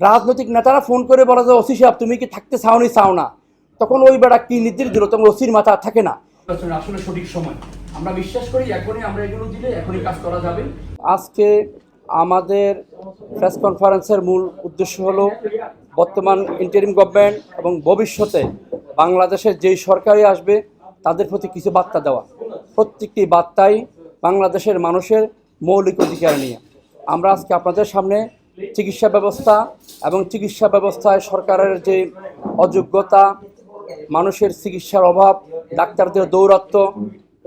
রাজনৈতিক নেতারা ফোন করে বলে যে ওসি সাহেব তুমি কি থাকতে চাওনি? চাও না। তখন ওই বেড়া কি নির্দেশ দিল? তখন ওসির মাথা থাকে না। আসলে সঠিক সময়। আমরা বিশ্বাস করি এখনই আমরা এগুলো দিলে এখনই কাজ করা যাবে। আজকে আমাদের প্রেস কনফারেন্সের মূল উদ্দেশ্য হলো বর্তমান ইন্টারিম গভর্নমেন্ট এবং ভবিষ্যতে বাংলাদেশের যেই সরকারই আসবে তাদের প্রতি কিছু বার্তা দেওয়া। প্রত্যেকটি বার্তাই বাংলাদেশের মানুষের মৌলিক অধিকার নিয়ে। আমরা আজকে আপনাদের সামনে চিকিৎসা ব্যবস্থা এবং চিকিৎসা ব্যবস্থায় সরকারের যে অযোগ্যতা, মানুষের চিকিৎসার অভাব, ডাক্তারদের দৌরাত্ম্য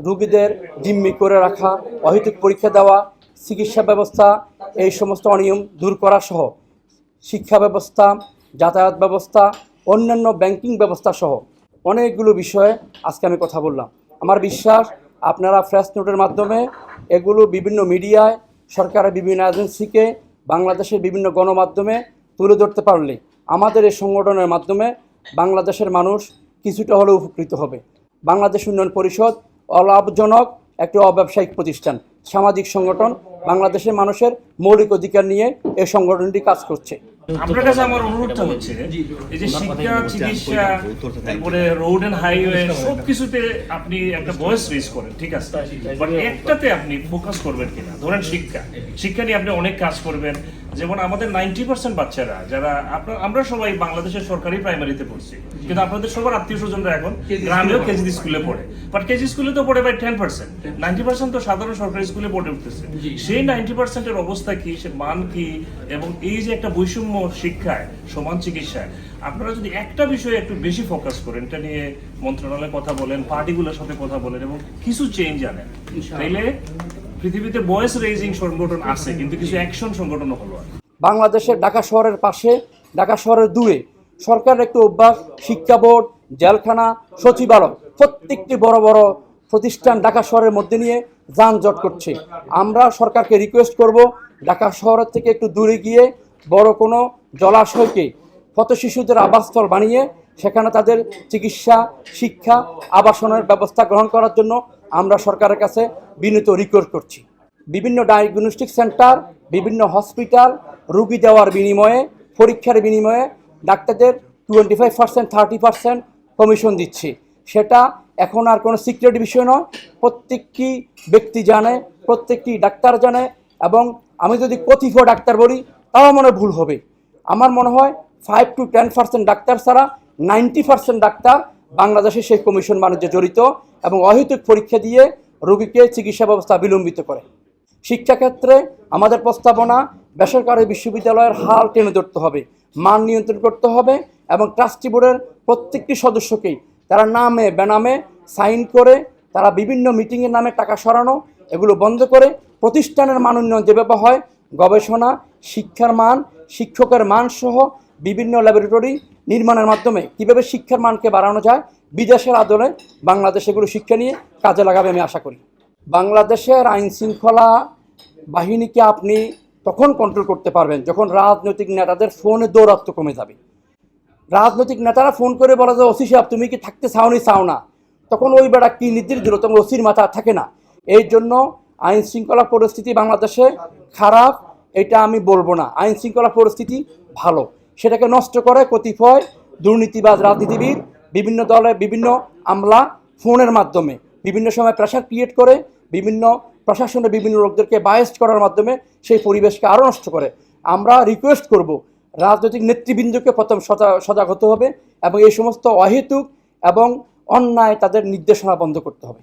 রুগীদের জিম্মি করে রাখা, অহেতুক পরীক্ষা দেওয়া, চিকিৎসা ব্যবস্থা, এই সমস্ত অনিয়ম দূর করা সহ শিক্ষা ব্যবস্থা, যাতায়াত ব্যবস্থা, অন্যান্য ব্যাংকিং ব্যবস্থা সহ অনেকগুলো বিষয়ে আজকে আমি কথা বললাম। আমার বিশ্বাস আপনারা ফ্রেশ নোটের মাধ্যমে এগুলো বিভিন্ন মিডিয়ায়, সরকারের বিভিন্ন এজেন্সিকে বাংলাদেশের বিভিন্ন গণমাধ্যমে তুলে ধরতে পারলে আমাদের এই সংগঠনের মাধ্যমে বাংলাদেশের মানুষ কিছুটা হলেও উপকৃত হবে। বাংলাদেশ উন্নয়ন পরিষদ অলাভজনক একটি অব্যবসায়িক প্রতিষ্ঠান। সামাজিক সংগঠন বাংলাদেশের মানুষের মৌলিক অধিকার নিয়ে এই সংগঠনটি কাজ করছে। আপনার কাছে আমার অনুরোধটা হচ্ছে এই যে শিক্ষা চিকিৎসা তারপরে রোড এন্ড হাইওয়ে সব কিছুতে আপনি একটা ভয়েস রেজ করেন ঠিক আছে? বাট একটাতে আপনি ফোকাস করবেন কিনা? ধরেন শিক্ষা। শিক্ষা নিয়ে আপনি অনেক কাজ করবেন যেমন আমাদের নাইনটি পার্সেন্ট বাচ্চারা যারা আপনার আমরা সবাই বাংলাদেশের সরকারি প্রাইমারিতে পড়ছি কিন্তু আপনাদের সবার আত্মীয় স্বজনরা এখন গ্রামেও কেজি স্কুলে পড়ে। বাট কেজি স্কুলে তো পড়ে by ten percent ninety percent তো সাধারণ সরকারি স্কুলে পড়ে উঠতেছে। সেই নাইনটি পার্সেন্টের অবস্থা কি? সে মান কি? এবং এই যে একটা বৈষম্য শিক্ষায় সমান চিকিৎসায় আপনারা যদি একটা বিষয়ে একটু বেশি ফোকাস করেন এটা নিয়ে মন্ত্রণালয়ে কথা বলেন পার্টিগুলোর সাথে কথা বলেন এবং কিছু চেঞ্জ আনেন তাইলে পৃথিবীতে ভয়েস রেজিং সংগঠন আছে, কিন্তু কিছু অ্যাকশন সংগঠনও হলো বাংলাদেশের ঢাকা শহরের পাশে, ঢাকা শহরের দূরে সরকারের একটি অভ্যাস, শিক্ষা বোর্ড, জেলখানা, সচিবালয়, প্রত্যেকটি বড় বড় প্রতিষ্ঠান ঢাকা শহরের মধ্যে নিয়ে যানজট করছে। আমরা সরকারকে রিকোয়েস্ট করব ঢাকা শহরের থেকে একটু দূরে গিয়ে বড় কোনো জলাশয়কে পথ শিশুদের আবাসস্থল বানিয়ে সেখানে তাদের চিকিৎসা, শিক্ষা, আবাসনের ব্যবস্থা গ্রহণ করার জন্য আমরা সরকারের কাছে বিনীত রিকোয়েস্ট করছি। বিভিন্ন ডায়াগনস্টিক সেন্টার বিভিন্ন হসপিটাল রুগী দেওয়ার বিনিময়ে, পরীক্ষার বিনিময়ে ডাক্তারদের twenty five percent thirty percent commission দিচ্ছে। সেটা এখন আর কোনো সিক্রেট বিষয় নয়। প্রত্যেকটি ব্যক্তি জানে, প্রত্যেকটি ডাক্তার জানে এবং আমি যদি কথিত ডাক্তার বলি, তাও মনে ভুল হবে। আমার মনে হয় five two ten percent doctor ছাড়া নাইনটি পার্সেন্ট ডাক্তার বাংলাদেশে সেই কমিশন বাণিজ্যে জড়িত এবং অহেতুক পরীক্ষা দিয়ে রোগীকে চিকিৎসা ব্যবস্থা বিলম্বিত করে। শিক্ষাক্ষেত্রে আমাদের প্রস্তাবনা, বেসরকারি বিশ্ববিদ্যালয়ের হাল টেনে ধরতে হবে, মান নিয়ন্ত্রণ করতে হবে এবং ট্রাস্টি বোর্ডের প্রত্যেকটি সদস্যকেই তারা নামে, বেনামে সাইন করে তারা বিভিন্ন মিটিংয়ের নামে টাকা সরানো, এগুলো বন্ধ করে প্রতিষ্ঠানের মান উন্নয়ন যেভাবে হয়, গবেষণা, শিক্ষার মান, শিক্ষকের মান সহ বিভিন্ন ল্যাবরেটরি নির্মাণের মাধ্যমে কীভাবে শিক্ষার মানকে বাড়ানো যায়, বিদেশের আদলে বাংলাদেশ এগুলো শিক্ষা নিয়ে কাজে লাগাবে আমি আশা করি। বাংলাদেশের আইন শৃঙ্খলা বাহিনীকে আপনি তখন কন্ট্রোল করতে পারবেন যখন রাজনৈতিক নেতাদের ফোনে দৌরাত্ম কমে যাবে। রাজনৈতিক নেতারা ফোন করে বলা যে, ওসি সাহেব, তুমি কি থাকতে চাওনি? চাও না। তখন ওই বেড়া কী নির্দেশ দিল? তখন ওসির মাথা থাকে না। এই জন্য আইন শৃঙ্খলা পরিস্থিতি বাংলাদেশে খারাপ, এটা আমি বলব না। আইন শৃঙ্খলা পরিস্থিতি ভালো। সেটাকে নষ্ট করে কতিপয় দুর্নীতিবাজ রাজনীতিবিদ, বিভিন্ন দলে বিভিন্ন আমলা ফোনের মাধ্যমে, বিভিন্ন সময় প্রেশার ক্রিয়েট করে, বিভিন্ন প্রশাসনের বিভিন্ন লোকদেরকে বায়েস্ট করার মাধ্যমে সেই পরিবেশকে আরও নষ্ট করে। আমরা রিকোয়েস্ট করব, রাজনৈতিক নেতৃবৃন্দকে প্রথম সজা, সজাগ হতে হবে এবং এই সমস্ত অহেতুক এবং অন্যায় তাদের নির্দেশনা বন্ধ করতে হবে।